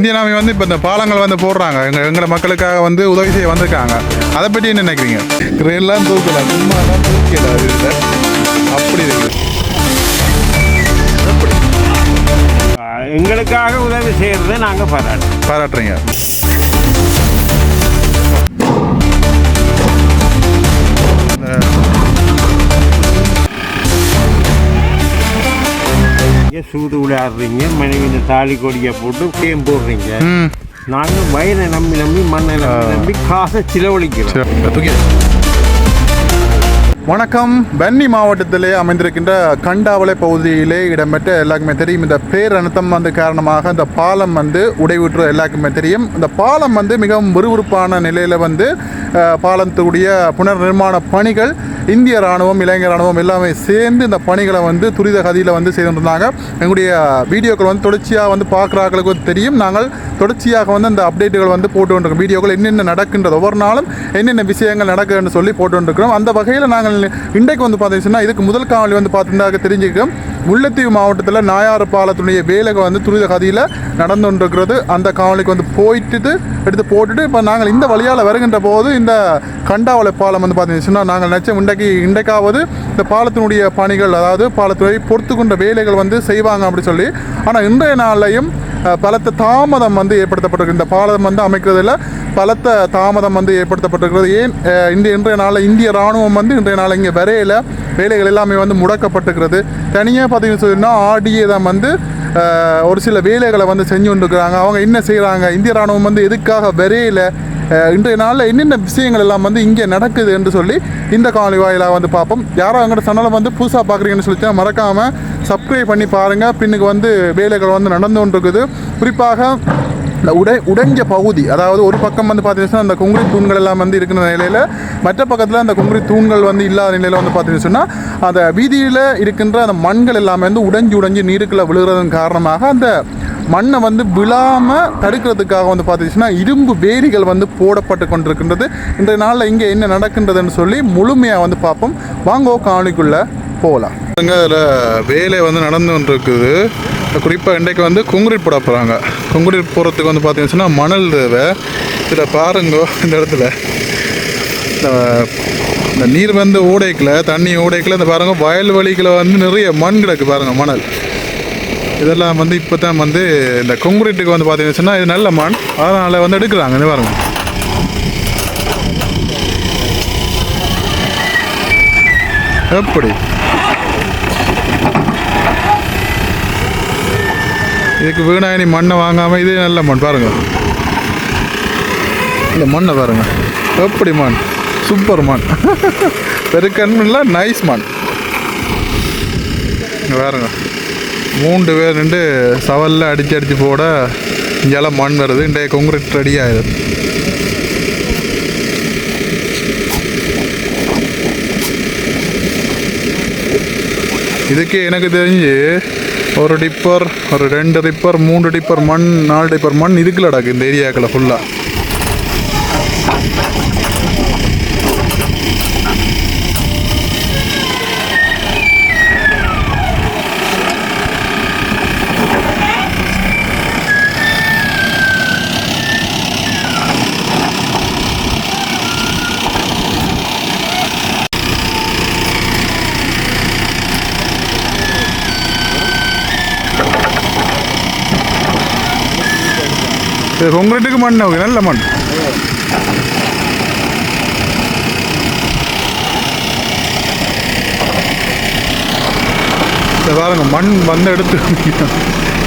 Indian army வந்து இப்போ இந்த பாலங்கள் வந்து போடுறாங்க. எங்கள் எங்களோட மக்களுக்காக வந்து உதவி செய்ய வந்திருக்காங்க. அதை பற்றி என்ன நினைக்கிறீங்க? ட்ரெயின்லாம் தூக்கலாம் சும்மா தான் தூக்கல அது இல்லை அப்படி இருக்கு. ஆஹ் எங்களுக்காக உதவி செய்கிறத நாங்கள் பாராட்டுறோம். பாராட்டுறீங்க. சூது விளையாடுறீங்க மனைவியின் தாலி கொடியை போட்டு கேம் போடுறீங்க. நாங்கள் வயலை நம்பி நம்பி மண்ணை நம்பி நம்பி காசை செலவழிக்கிறோம். வணக்கம். பன்னி மாவட்டத்திலே அமைந்திருக்கின்ற கண்டாவளை பகுதியிலே இடம்பெற்ற எல்லாருக்குமே தெரியும். இந்த பேரழுத்தம் வந்து காரணமாக இந்த பாலம் வந்து உடைவுற்று எல்லாருக்குமே தெரியும். இந்த பாலம் வந்து மிகவும் விறுவிறுப்பான நிலையில் வந்து பாலத்துடைய புனர் நிர்மாண பணிகள் இந்திய ராணுவம் இளைஞர் ராணுவம் எல்லாமே சேர்ந்து இந்த பணிகளை வந்து துரித கதியில் வந்து செய்திருந்தாங்க. எங்களுடைய வீடியோக்கள் வந்து தொடர்ச்சியாக வந்து பார்க்குறாங்களுக்கு வந்து தெரியும். நாங்கள் தொடர்ச்சியாக வந்து அந்த அப்டேட்டுகள் வந்து போட்டு கொண்டிருக்கோம் வீடியோக்கள் என்னென்ன நடக்கின்றது ஒவ்வொரு நாளும் என்னென்ன விஷயங்கள் நடக்குதுன்னு சொல்லி போட்டு கொண்டிருக்கிறோம் அந்த வகையில் நாங்கள் இன்றைக்கு வந்து பார்த்தீங்கன்னா இதுக்கு முதல் காவலி வந்து பார்த்துருந்தாக்க தெரிஞ்சுக்கிறோம் முல்லைத்தீவு மாவட்டத்தில் நாயாறு பாலத்துடைய வேலைகள் வந்து துரித கதியில் நடந்து கொண்டிருக்கிறது அந்த காவலிக்கு வந்து போயிட்டு எடுத்து போட்டுட்டு இப்போ நாங்கள் இந்த வழியால் வருகின்ற போது இந்த கண்டாவளை பாலம் வந்து பார்த்தீங்கன்னா நாங்கள் நினச்சோம் இன்றைக்கு இன்றைக்காவது இந்த பாலத்தினுடைய பணிகள் அதாவது பாலத்துறை பொறுத்து கொண்ட வேலைகள் வந்து செய்வாங்க அப்படி சொல்லி. ஆனால் இன்றைய நாளையும் பலத்த தாமதம் வந்து ஏற்படுத்தப்பட்டிருக்கு. இந்த பாலம் வந்து அமைக்கிறதுல பலத்த தாமதம் வந்து ஏற்படுத்தப்பட்டிருக்கிறது. ஏன் இந்த இன்றைய நாளில் இந்திய ராணுவம் வந்து இன்றைய நாள் இங்கே வரையில் வேலைகள் எல்லாமே வந்து முடக்கப்பட்டிருக்கிறது. தனியாக பார்த்தீங்கன்னு சொன்னால் ஆடியே தான் வந்து ஒரு சில வேலைகளை வந்து செஞ்சு கொண்டிருக்கிறாங்க. அவங்க என்ன செய்கிறாங்க இந்திய ராணுவம் வந்து எதுக்காக வரையில? இன்றைய நாளில் என்னென்ன விஷயங்கள் எல்லாம் வந்து இங்கே நடக்குது என்று சொல்லி இந்த காணொலி வாயிலாக வந்து பார்ப்போம். யாரோ எங்களோட சேனலை வந்து புதுசாக பார்க்குறீங்கன்னு சொல்லிச்சா மறக்காமல் சப்ஸ்கிரைப் பண்ணி பாருங்கள் பின்னுக்கு வந்து வேலைகள் வந்து நடந்து கொண்டிருக்குது. குறிப்பாக இந்த உடை உடைஞ்ச பகுதி அதாவது ஒரு பக்கம் வந்து பார்த்தீங்கன்னா அந்த குங்குரி தூண்கள் எல்லாம் வந்து இருக்கிற நிலையில் மற்ற பக்கத்தில் அந்த குங்குரி தூண்கள் வந்து இல்லாத நிலையில் வந்து பார்த்தீங்கன்னு சொன்னால் அந்த வீதியில் இருக்கின்ற அந்த மண்கள் எல்லாமே வந்து உடைஞ்சு உடைஞ்சு நீருக்குள்ளே விழுகிறதன் காரணமாக அந்த மண்ணை வந்து விழாமல் தடுக்கிறதுக்காக வந்து பார்த்தீங்கன்னா இரும்பு வேலிகள் வந்து போடப்பட்டு கொண்டிருக்கின்றது. இன்றைய நாளில் இங்கே என்ன நடக்கின்றதுன்னு சொல்லி முழுமையாக வந்து பார்ப்போம். வாங்கோ காணிக்குள்ளே போகலாம். அதில் வேலை வந்து நடந்து கொண்டிருக்குது. குறிப்பாக இன்றைக்கு வந்து குங்குரிட் போட போகிறாங்க குங்குரிட் போகிறதுக்கு வந்து பார்த்தீங்கன்னா மணல் தேவை. இதில் பாருங்கோ இந்த இடத்துல. இந்த நீர் வந்து ஓடைக்கில் தண்ணி ஓடைக்கில் இந்த பாருங்க வயல்வெளிகளை வந்து நிறைய மண் கிடக்கு பாருங்கள் மணல். இதெல்லாம் வந்து இப்போ தான் வந்து இந்த கொங்குரீட்டுக்கு வந்து பார்த்தீங்கன்னா இது நல்ல மண். அதனால் வந்து எடுக்கிறாங்க. பாருங்கள் பாருங்க. எப்படி? இதுக்கு வீணாயினி மண்ணை வாங்காமல் இதே நல்ல மண். பாருங்கள் இந்த மண்ணை பாருங்க. எப்படி மண்? சூப்பர் மண். பெருக்கன் இல்லை நைஸ் மண் பாருங்கள் மூன்று பேர் நின்று சவலில் அடித்து அடித்து போட இங்கெல்லாம் மண் வருது. இன்றைய கொங்குரீட் ரெடி ஆயிடுது இதுக்கு எனக்கு தெரிஞ்சு ஒரு டிப்பர் ஒரு ரெண்டு டிப்பர் மூன்று டிப்பர் மண் நாலு டிப்பர் மண் இதுக்குள்ள அடக்கு இந்த ஏரியாக்களை ஃபுல்லாக இது கொங்குரீட்டுக்கு மண் ஓகே நல்ல மண். பாருங்க மண் வந்து எடுத்து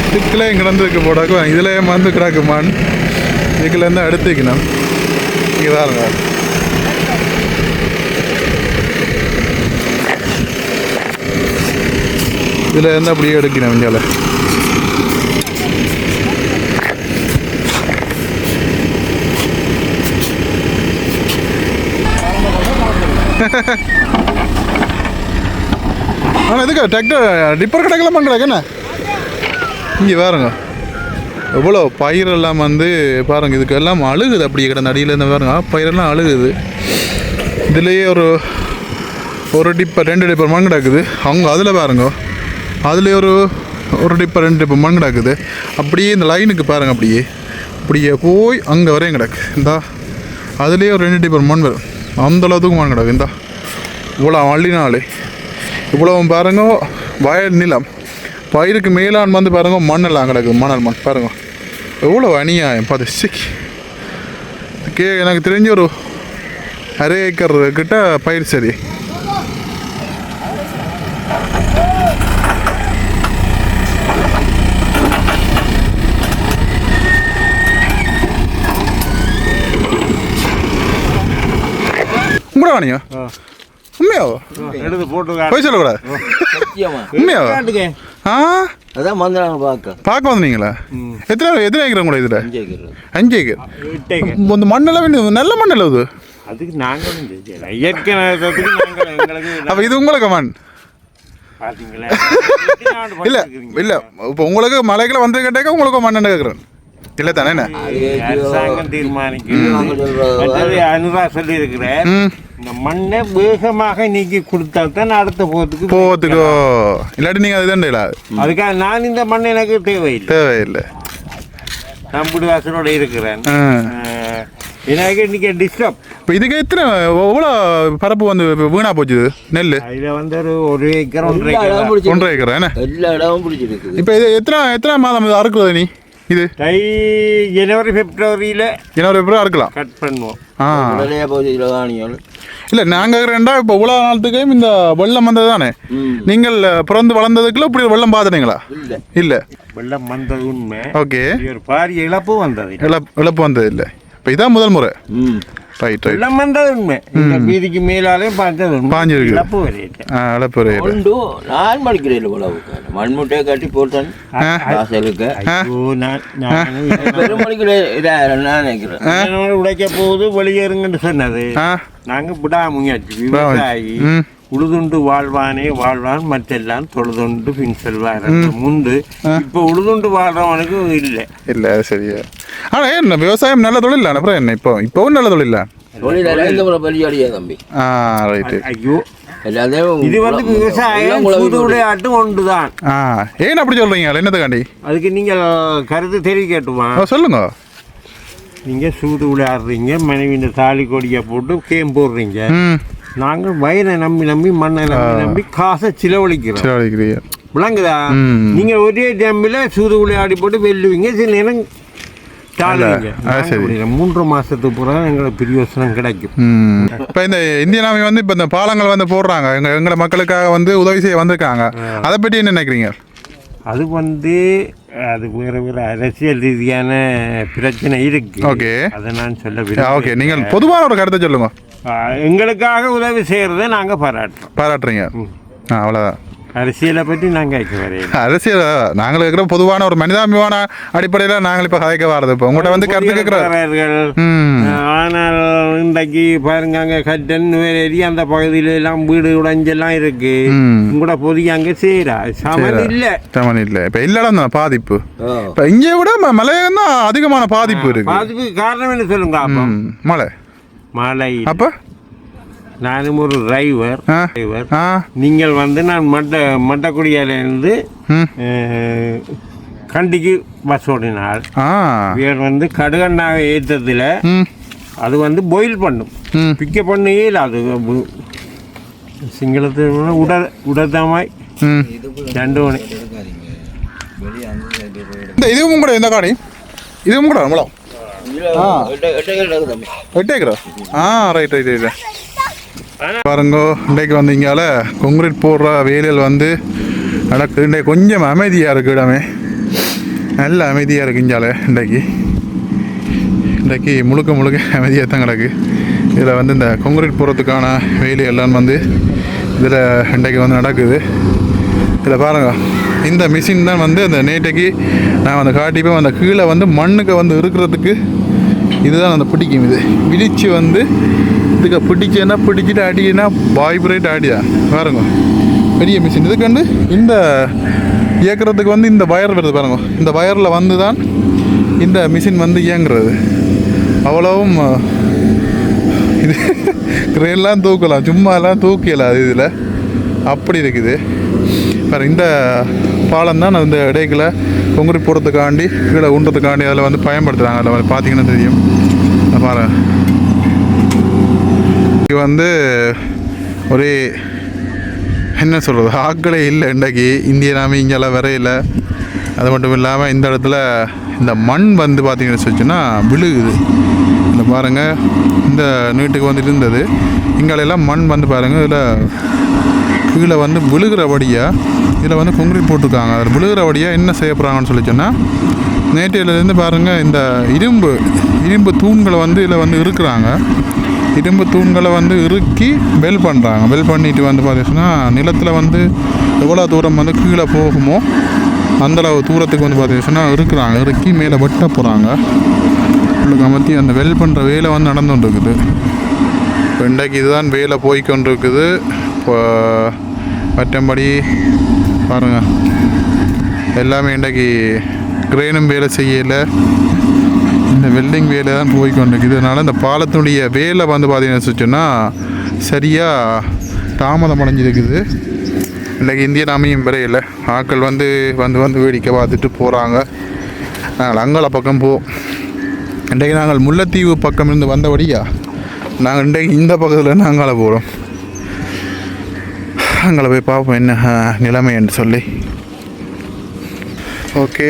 இதுக்குள்ளே கிடந்துருக்கு போடாக்கு இதுலேயே வந்து கிடக்கு மண். இதுக்குலேருந்து எடுத்துக்கணும் இங்கே பாருங்க. இதில் இருந்து அப்படியே எடுக்கணும் இங்கே. ஆனால் எதுக்கு டிராக்டர் டிப்பர் கடைக்கெல்லாம் பண்ணுறாங்க என்ன? இங்கே பாருங்க. எவ்வளோ பயிரெல்லாம் வந்து பாருங்க இதுக்கு எல்லாம் அழுகுது அப்படியே கிடந்த அடியிலேருந்து பாருங்க. பயிரெல்லாம் அழுகுது. இதுலேயே ஒரு ஒரு டிப்பர் ரெண்டு டிப்பர் மண் கிடக்குது. அவங்க அதில் பாருங்க. அதுலேயே ஒரு ஒரு டிப்பர் ரெண்டு டிப்பர் மண் கிடக்குது. அப்படியே இந்த லைனுக்கு பாருங்க அப்படியே. அப்படியே போய் அங்கே வரையும் கிடக்கு. இந்தா. அதுலேயே ஒரு ரெண்டு டிப்பர் மண் வரும். அந்தளவுக்கு மண் கிடக்கு. இந்தா. இவ்வளோ அள்ளினாலே. இவ்வளோ பாருங்க வயல் நிலம். பயிருக்கு மேலான் வந்து பாருங்க மண்ணெல்லாம் கிடக்கு மணல் மண் பாருங்க. எவ்வளோ அநியாயம் பார்த்து சிக் கே எனக்கு தெரிஞ்ச ஒரு அரை ஏக்கர் கிட்ட பயிர் சரி உங்களா வாணியா உண்மையாவோ? எடுத்து போட்டு போய் சொல்லக்கூடாது சத்தியமா? உண்மையாவோ? காட்டுங்க ஆ? அதான் வந்தாங்க பார்க்க. பார்க்க வந்தீங்களா? எத்தனை எத்தனை ஏக்கர் கூட இதில்? அஞ்சு ஏக்கர். இந்த மண்ணெல்லாம் நல்ல மண்ணல்ல இது அதுக்கு இயற்கை அப்போ உங்களுக்கு மண்? இல்லை இல்லை. இப்போ உங்களுக்கு மலைகளை வந்து கேட்டாக்க உங்களுக்கு மண் கேட்குறேன் இல்லை தானே என்ன அரசாங்கம் தீர்மானிக்கும் மற்றது அனுரா சொல்லி இருக்கிறேன் இந்த மண்ணை வேகமாக நீக்கி கொடுத்தா தான் அடுத்த போகிறதுக்கு போகிறதுக்கோ இல்லாட்டி நீங்கள் அது தண்டையில அதுக்காக நான் இந்த மண் எனக்கு தேவையில்லை. தேவையில்லை. நான் வாசலோட இருக்கிறேன். எனக்கு இன்னைக்கு டிஸ்டர்ப் இப்போ இதுக்கு எத்தனை எவ்வளோ பரப்பு வந்து வீணா போச்சு? நெல் அதில் வந்து ஒரு ஒரு ஏக்கர் ஒன்றரை ஏக்கர். ஒன்றரை ஏக்கர் என்ன? எல்லா இடமும் பிடிச்சிருக்குது இப்போ இது எத்தனை எத்தனை மாதம் இது அறுக்குறது நீ? இது? தை ஜனவரி பிப்ரவரியில் இன்னொரு எப்பறம் அறுக்கலாம். கட் பண்ணுவோம். ஆ. உடனே போகுது இலவாணிகள் இல்லை நாங்கள் ரெண்டா இப்போ உலக நாளத்துக்கும் இந்த வெள்ளம் வந்தது தானே? நீங்கள் பிறந்து வளர்ந்ததுக்குள்ள இப்படி வெள்ளம் பார்த்துட்டீங்களா இல்லை. இல்லை. வெள்ளம் வந்தது உண்மை. ஓகே. ஒரு பாரிய இழப்பு வந்தது. இழப்பு இழப்பு வந்தது இல்லை. இப்போ இதான் முதல் முறை. ரைட் உண்மை. இந்த வீதிக்கு மேலாலே பார்த்தது பாஞ்சிருக்கு. இழப்பு வரையில ஆ இழப்பு வரை இல்லை உண்டு நான் படிக்கிறேன் உழவுக்கு மண்முட்டையை கட்டி போட்டேன். வாசலுக்கு. ஐயோ நான் நான் நினைக்கிறேன். உடைக்க போகுது வெளியேறுங்கன்னு சொன்னது. ஆ. நாங்க விடாமுயற்சி விவசாயி. உழுதுண்டு வாழ்வானே வாழ்வான் மற்றெல்லாம் தொழுதுண்டு பின் செல்வார் முந்து இப்ப உழுதுண்டு வாழ்றவனுக்கு இல்லை. இல்லை சரியா. ஆனால் என்ன விவசாயம் நல்ல தொழில்? இல்லை அப்புறம் என்ன? இப்போ இப்போவும் நல்ல தொழில்? இது வந்து விவசாயம் சூது விளையாட்டு ஒன்றுதான். ஆ ஏன் அப்படி சொல்கிறீங்க என்னத்துக்காண்டி அதுக்கு நீங்கள் கருத்து தெரிவிக்கட்டுமா சொல்லுங்க. நீங்க சூது விளையாடுறீங்க மனைவியின் தாலி கொடியை போட்டு கேம் போடுறீங்க. ம். நாங்கள் வயலை நம்பி நம்பி மண்ணை நம்பி நம்பி காசை செலவழிக்கிறோம். சரி அடிக்கிறீங்க விளங்குதா? ம். நீங்க ஒரே டைம்ல சூது விளையாடி போட்டு வெல்லுவீங்க சில நேரம். மூன்று மாசத்துக்கு பிறகு எங்களுக்கு பிரியோசனம் கிடைக்கும். இப்போ இந்த இந்திய நாமி வந்து இப்போ இந்த பாலங்கள் வந்து போடுறாங்க. எங்கள் எங்களை மக்களுக்காக வந்து உதவி செய்ய வந்திருக்காங்க. அதை பற்றி என்ன நினைக்கிறீங்க? அது வந்து அது வேற வேற அரசியல் ரீதியான பிரச்சனை இருக்கு. Okay. அதை நான் சொல்ல. ஓகே. நீங்கள் பொதுவான ஒரு கருத்தை சொல்லுங்க. எங்களுக்காக உதவி செய்யறதை நாங்க பாராட்டுறோம். பாராட்டுறீங்க. ஆ அவ்வளோதான் அரசியலை பற்றி நாங்க கேட்க வரையில அரசியல் நாங்கள் இருக்கிற பொதுவான ஒரு மனிதாபிமான அடிப்படையில் நாங்கள் இப்போ கதைக்க வர்றது இப்போ. உங்கள்கிட்ட வந்து கருத்து கேட்குற குடியிருப்பாளர்கள், ம். ஆனால் இன்றைக்கு பாருங்க அங்கே கட்டன் வேலேரி அந்த பகுதியில எல்லாம் வீடு உடைஞ்செல்லாம் இருக்கு. உங்களோட பொதிய அங்கே செய்யறா சமன் இல்ல. சமன் இல்லை. இப்போ எல்லா இடம் தான் பாதிப்பு. இப்போ இங்கே விட மலையம் தான் அதிகமான பாதிப்பு இருக்கு. அதுக்கு காரணம் என்ன சொல்லுங்க அப்போ? ம். மலை. மழை அப்போ? நானும் ஒரு டிரைவர் ஆ. டிரைவர் ஆ. நீங்கள் வந்து நான் மட்ட மட்டக்குடியாலேருந்து கண்டிக்கு பஸ் ஓடினால் ஆ. இவர் வந்து கடுகண்ணாவை ஏற்றத்தில் ம். அது வந்து பாயில் பண்ணும். ம். பிக்க பண்ணவே இல்லை. அது சிங்களத்தில் உட உடத்தமாய். ம். ரெண்டு மணி. இந்த இதுவும் கூட இந்த காணி இதுவும் கூட நம்மளம் ஆ. எட்டை தம்பி எட்டு ஏக்கரா? ஆ ரைட் ரைட் ரைட் பாருங்க இன்றைக்கு வந்து இங்கால கொங்கிரீட் போடுற வேலையில் வந்து நடக்குது இன்றைக்கு கொஞ்சம் அமைதியாக இருக்கு இடமே. நல்ல அமைதியாக இருக்குது இங்கால இன்றைக்கு. இன்றைக்கு முழுக்க முழுக்க அமைதியாக தான் கிடக்கு. இதில் வந்து இந்த கொங்கிரீட் போடுறதுக்கான வேலை எல்லாம் வந்து இதில் இன்றைக்கு வந்து நடக்குது. இதில் பாருங்கள் இந்த மிஷின் தான் வந்து அந்த நேட்டைக்கு நான் அந்த காட்டிப்போம் அந்த கீழே வந்து மண்ணுக்கு வந்து இருக்கிறதுக்கு இதுதான் அந்த பிடிக்கும் இது. விழிச்சு வந்து இதுக்கு பிடிச்சேன்னா பிடிச்சிட்டு அடினா வைப்ரேட் ஆடியா? பாருங்க. பெரிய மிஷின் இதுக்கு வந்து இந்த இயக்குறதுக்கு வந்து இந்த வயர் வருது பாருங்க. இந்த வயரில் வந்து தான் இந்த மிஷின் வந்து இயங்குறது. அவ்வளவும் இது கிரெயின்லாம் தூக்கலாம். சும்மாலாம் தூக்கியலாம் அது இதில். அப்படி இருக்குது. வேறு இந்த பாலம் தான் அந்த இடைக்குள்ள பொங்குறி போகிறதுக்காண்டி கீழே உண்றதுக்காண்டி அதில் வந்து பயன்படுத்துகிறாங்க அதில் வந்து பார்த்தீங்கன்னா தெரியும். பாருங்கள் பாருங்க வந்து ஒரே என்ன சொல்கிறது ஆக்களே இல்லை இன்றைக்கு. இந்திய நாமி இங்கெல்லாம் வரையில. அது மட்டும் இல்லாமல் இந்த இடத்துல இந்த மண் வந்து பார்த்தீங்கன்னு வச்சுன்னா விழுகுது. இந்த பாருங்கள் இந்த நீட்டுக்கு வந்துட்டு இருந்தது. இங்காலெல்லாம் மண் வந்து பாருங்கள் இதில் கீழே வந்து விழுகிறபடியாக இதில் வந்து கொங்கிரீட் போட்டிருக்காங்க. அதில் விழுகிறபடியாக என்ன செய்ய போகிறாங்கன்னு சொல்லி சொன்னால் நேற்றையிலேருந்து பாருங்கள் இந்த இரும்பு இரும்பு தூண்களை வந்து இதில் வந்து இருக்கிறாங்க இரும்பு தூண்களை வந்து இறுக்கி பெல் பண்ணுறாங்க பெல் பண்ணிட்டு வந்து பார்த்தீங்கன்னா நிலத்தில் வந்து எவ்வளோ தூரம் வந்து கீழே போகுமோ அந்தளவு தூரத்துக்கு வந்து பார்த்தீங்கன்னா இருக்கிறாங்க இறுக்கி மேலே வெட்ட போகிறாங்க உங்களுக்கு அமர்த்தி அந்த வெல் பண்ணுற வேலை வந்து நடந்துகிட்டு இருக்குது. இப்போ இன்றைக்கு இதுதான் வேலை போய்கொண்டிருக்குது இப்போ மற்றபடி பாருங்கள் எல்லாமே இன்றைக்கு கிரேனும் வேலை செய்யலை. இந்த வெல்டிங் வேலை தான் போய் கொண்டிருக்குது இதனால் இந்த பாலத்தினுடைய வேலை வந்து பார்த்தீங்கன்னு வச்சுன்னா சரியாக தாமதம் அடைஞ்சிருக்குது. இன்றைக்கி இந்திய நாமையும் விரையில் ஆட்கள் வந்து வந்து வந்து வேடிக்கை பார்த்துட்டு போகிறாங்க நாங்கள் அங்காள பக்கம் போவோம் இன்றைக்கு நாங்கள் முல்லைத்தீவு பக்கம் இருந்து வந்தபடியா நாங்கள் இன்றைக்கு இந்த பக்கத்தில் நாங்கள போகிறோம் அங்கே போய் பார்ப்போம் என்ன நிலைமை என்று சொல்லி. ஓகே.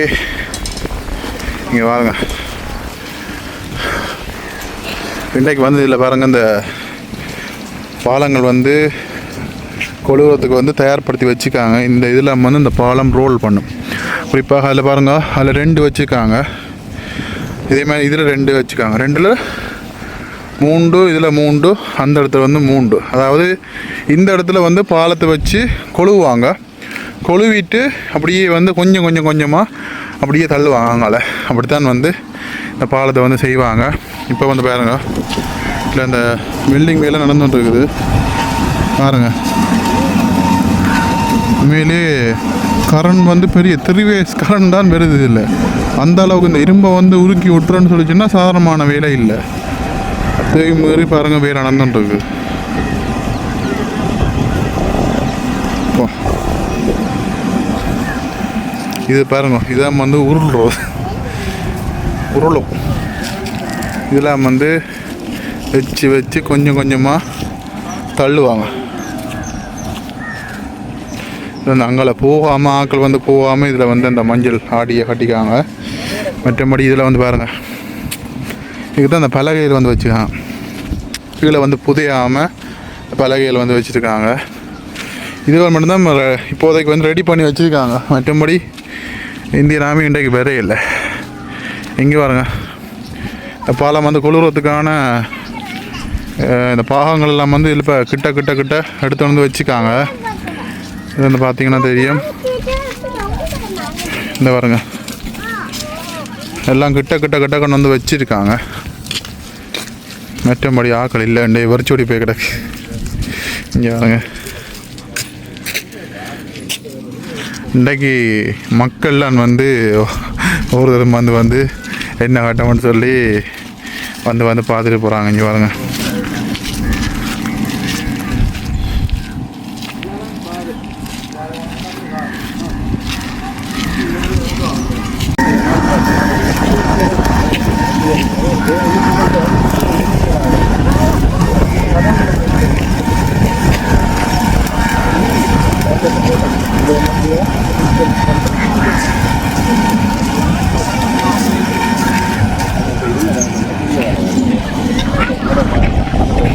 இங்கே வாருங்க இன்றைக்கு வந்து இதில் பாருங்கள் இந்த பாலங்கள் வந்து கொழுவுறதுக்கு வந்து தயார்படுத்தி வச்சுருக்காங்க இந்த இதில் வந்து இந்த பாலம் ரோல் பண்ணும். குறிப்பாக அதில் பாருங்கள் அதில் ரெண்டு வச்சுருக்காங்க. இதே மாதிரி இதில் ரெண்டு வச்சுருக்காங்க. ரெண்டில் மூண்டு இதில் மூண்டு அந்த இடத்துல வந்து மூண்டு. அதாவது இந்த இடத்துல வந்து பாலத்தை வச்சு கொழுவுவாங்க. கொழுவிட்டு அப்படியே வந்து கொஞ்சம் கொஞ்சம் கொஞ்சமாக அப்படியே தள்ளுவாங்க அங்கால. அப்படித்தான் வந்து இந்த பாலத்தை வந்து செய்வாங்க. இப்போ வந்து பாருங்கள் இல்லை இந்த பில்டிங் வேலை நடந்துட்டு இருக்குது பாருங்க. உண்மையிலே கரண்ட் வந்து பெரிய திருவேஸ் வேஸ் கரண்ட் தான் வருது இல்லை அந்த அளவுக்கு இந்த இரும்பை வந்து உருக்கி விட்டுறோன்னு சொல்லிச்சுன்னா சாதாரணமான வேலை இல்லை. அதே மாதிரி பாருங்க வேலை நடந்துட்டு இது பாருங்க இதான் வந்து உருள்றோம் உருளும் இதெல்லாம் வந்து வச்சு வச்சு கொஞ்சம் கொஞ்சமாக தள்ளுவாங்க இது வந்து அங்கே போகாமல் ஆக்கள் வந்து போகாமல் இதில் வந்து அந்த மஞ்சள் ஆடியை கட்டிக்காங்க மற்றபடி இதில் வந்து பாருங்கள் இதுதான் அந்த பலகையில் வந்து வச்சுக்கான். கீழே வந்து புதையாமல் பலகையில் வந்து வச்சுருக்காங்க. இது மட்டும்தான் இப்போதைக்கு வந்து ரெடி பண்ணி வச்சுருக்காங்க. மற்றபடி இந்திய ராமி இன்றைக்கு வேறே இல்லை. இங்கே பாருங்க. இந்த பாலம் வந்து குளிர்றதுக்கான இந்த பாகங்கள் எல்லாம் வந்து இதில் இப்போ கிட்ட கிட்ட கிட்ட எடுத்து வந்து வச்சுக்காங்க இது வந்து பார்த்தீங்கன்னா தெரியும். இந்த பாருங்க. எல்லாம் கிட்ட கிட்ட கிட்ட கொண்டு வந்து வச்சுருக்காங்க. மற்றபடி ஆக்கள் இல்லை. இண்டே வரிச்சோடி போய் கிடக்கு. இங்கே பாருங்க இன்றைக்கு மக்கள்லாம் வந்து ஒரு தரம் வந்து வந்து என்ன கட்டம்னு சொல்லி வந்து வந்து பார்த்துட்டு போகிறாங்க இங்கே பாருங்கள்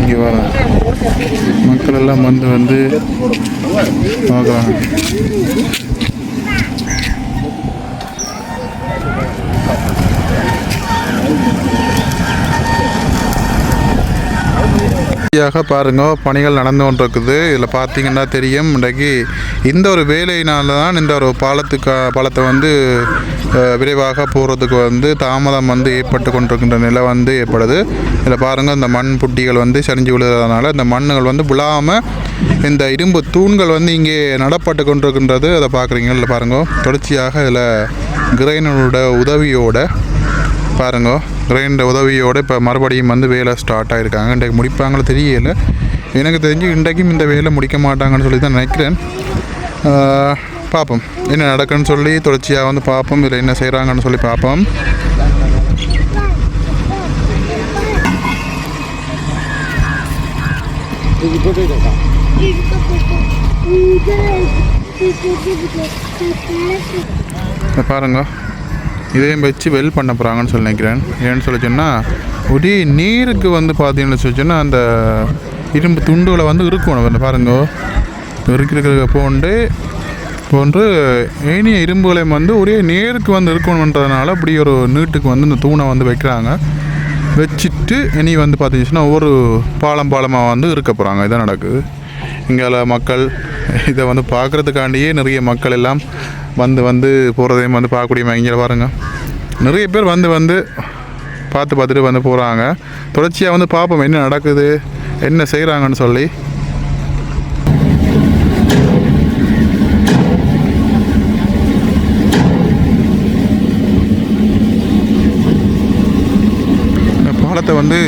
இங்கே வராங்க மக்கள் எல்லாம் வந்து வந்து பாருங்கள் பாருங்க பணிகள் நடந்து கொண்டிருக்குது. இதில் பார்த்தீங்கன்னா தெரியும் இன்றைக்கு இந்த ஒரு வேலையினால தான் இந்த ஒரு பாலத்துக்கு பாலத்தை வந்து விரைவாக போகிறதுக்கு வந்து தாமதம் வந்து ஏற்பட்டு கொண்டிருக்கின்ற நிலை வந்து ஏற்படுது. இதில் பாருங்கள் இந்த மண் புட்டிகள் வந்து சரிஞ்சு விழுறதுனால இந்த மண்ணுகள் வந்து விழாமல் இந்த இரும்பு தூண்கள் வந்து இங்கே நடப்பட்டு கொண்டிருக்கின்றது. அதை பார்க்குறீங்க இல்லை பாருங்க. தொடர்ச்சியாக இதில் கிரைனோட உதவியோட பாருங்க. கிரைண்ட் உதவியோட இப்போ மறுபடியும் வந்து வேலை ஸ்டார்ட் ஆகிருக்காங்க இன்றைக்கு முடிப்பாங்களோ தெரியல. எனக்கு தெரிஞ்சு இன்றைக்கும் இந்த வேலை முடிக்க மாட்டாங்கன்னு சொல்லி தான் நினைக்கிறேன். பார்ப்போம் என்ன நடக்குன்னு சொல்லி தொடர்ச்சியாக வந்து பார்ப்போம் இதில் என்ன செய்கிறாங்கன்னு சொல்லி பார்ப்போம் பாருங்க. இதையும் வச்சு வெல் பண்ண போகிறாங்கன்னு சொல்லி நினைக்கிறேன். ஏன்னு சொல்லி சொன்னால் ஒரே நீருக்கு வந்து பார்த்தீங்கன்னு சொல்லி சொன்னால் அந்த இரும்பு துண்டுகளை வந்து இருக்கணும் பாருங்க. இருக்கிற போண்டு போன்று ஏனிய இரும்புகளையும் வந்து ஒரே நேருக்கு வந்து இருக்கணுன்றதுனால அப்படி ஒரு நீட்டுக்கு வந்து இந்த தூணை வந்து வைக்கிறாங்க. வச்சுட்டு இனி வந்து பார்த்தீங்கன்னா ஒவ்வொரு பாலம் பாலமாக வந்து இருக்க போகிறாங்க இதான் நடக்குது. இங்கே மக்கள் இதை வந்து பார்க்குறதுக்காண்டியே நிறைய மக்கள் எல்லாம் வந்து வந்து போகிறதையும் வந்து பார்க்கக்கூடிய இங்கே பாருங்க. நிறைய பேர் வந்து வந்து பார்த்து பார்த்துட்டு வந்து போகிறாங்க தொடர்ச்சியாக வந்து பார்ப்போம் என்ன நடக்குது என்ன செய்கிறாங்கன்னு சொல்லி. இந்த பாலத்தை வந்து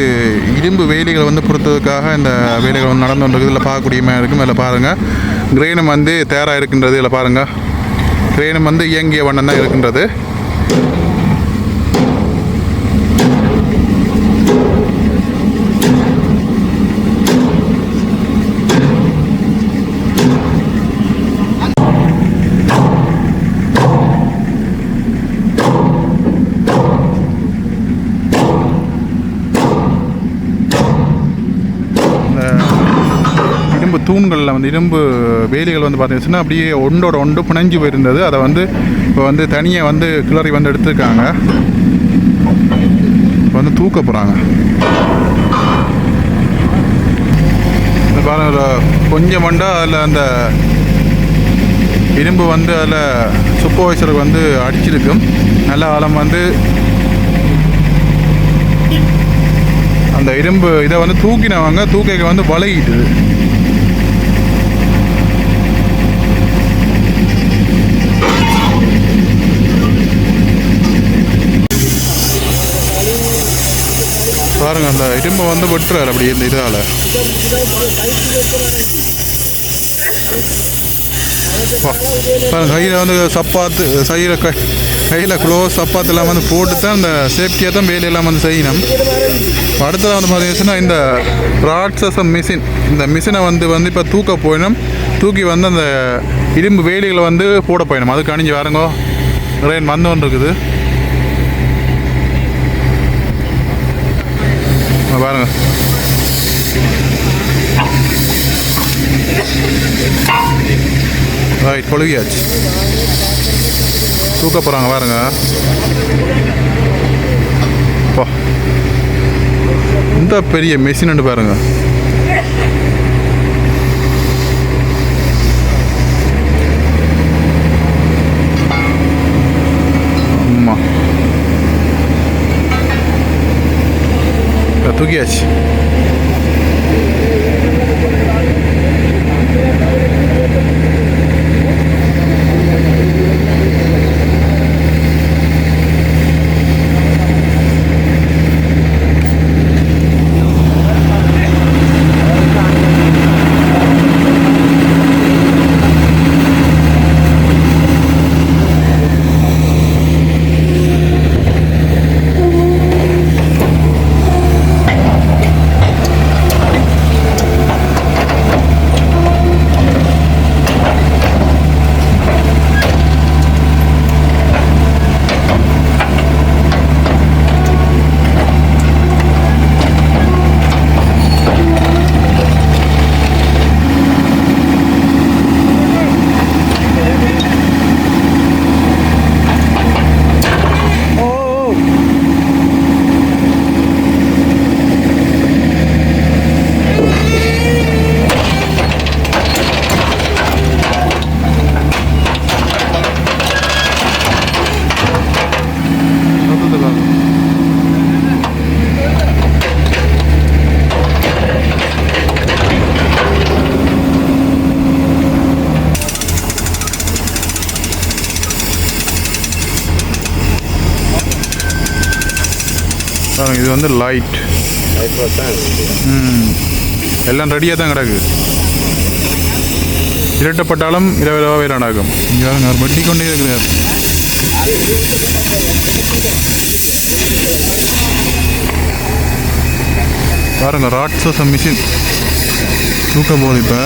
இரும்பு வேலிகளை வந்து பொறுத்ததுக்காக இந்த வேலைகள் வந்து நடந்து கொண்டிருக்கு இதில் பார்க்கக்கூடிய மாதிரி இருக்கும் இதில் பாருங்கள் கிரெயினும் வந்து தேராக இருக்கின்றது. இதில் பாருங்கள் கிரெயினும் வந்து இயங்கிய வண்ணம் தான் இருக்கின்றது இந்த இரும்பு தூண்களில் வந்து இரும்பு வேலிகள் வந்து பார்த்தீங்கன்னா அப்படியே ஒன்றோட ஒன்று பிணைஞ்சு போயிருந்தது. அதை வந்து இப்போ வந்து தனியாக வந்து கிளறி வந்து எடுத்துருக்காங்க. இப்போ வந்து தூக்க போகிறாங்க பாருங்க கொஞ்சம் மண்டா அதில் அந்த இரும்பு வந்து அதில் சூப்பர்வைசருக்கு வந்து அடிச்சிருக்கும். நல்ல ஆழம் வந்து அந்த இரும்பு இதை வந்து தூக்கினவங்க தூக்க வந்து வளையிட்டுது பாருங்க அந்த இரும்பு வந்து வெட்டுறாரு அப்படி இந்த இதால். பாருங்க கையில் வந்து சப்பாத்து கையில் கை கையில் க்ளோஸ் சப்பாத்து எல்லாம் வந்து போட்டு தான் இந்த சேஃப்டியாக தான் வேலையெல்லாம் வந்து செய்யணும். அடுத்தது வந்து பார்த்தீங்கன்னா இந்த ராட்சச மிஷின் இந்த மிஷினை வந்து வந்து இப்போ தூக்க போயிடும் தூக்கி வந்து அந்த இரும்பு வேலிகளை வந்து போட போயிடும் அதுக்கு அணிஞ்சு வரங்கோ ரெயின் வந்து ஒன்று இருக்குது பாருங்க. ரைட் பொழுகியாச்சு தூக்க போகிறாங்க பாருங்க. அப்பா. இந்த பெரிய மெஷின் பாருங்க. இப்ப தூக்கியாச்சு பாருங்க இது வந்து லைட் ம். எல்லாம் ரெடியாக தான் கிடக்கு. இரட்டப்பட்டாலும் இரவு வேலை ஆகும். இங்கே பாருங்க அவர் வெட்டி கொண்டே இருக்கிறார். பாருங்க ராட்சச மிஷின் தூக்க போகுது இப்போ.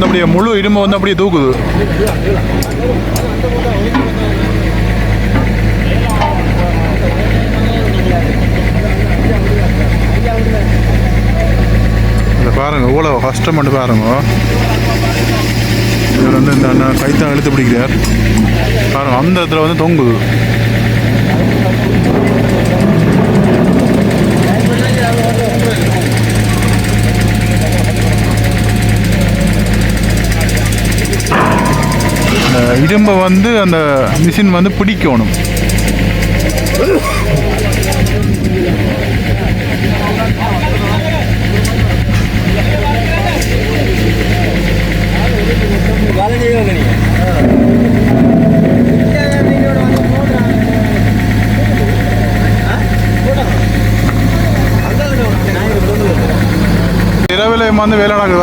வந்து அப்படியே முழு இரும்பு வந்து அப்படியே தூக்குது. இதை இவ்வளோ கஷ்டம் கஷ்டப்பட்டு பாருங்க. இவர் வந்து இந்த அண்ணன் கைத்தான் இழுத்து பிடிக்கிறார். பாருங்க அந்த இடத்துல வந்து தொங்குது. இரும்பை வந்து அந்த மிஷின் வந்து பிடிக்கணும். இரவில் வந்து வேலை நடக்குது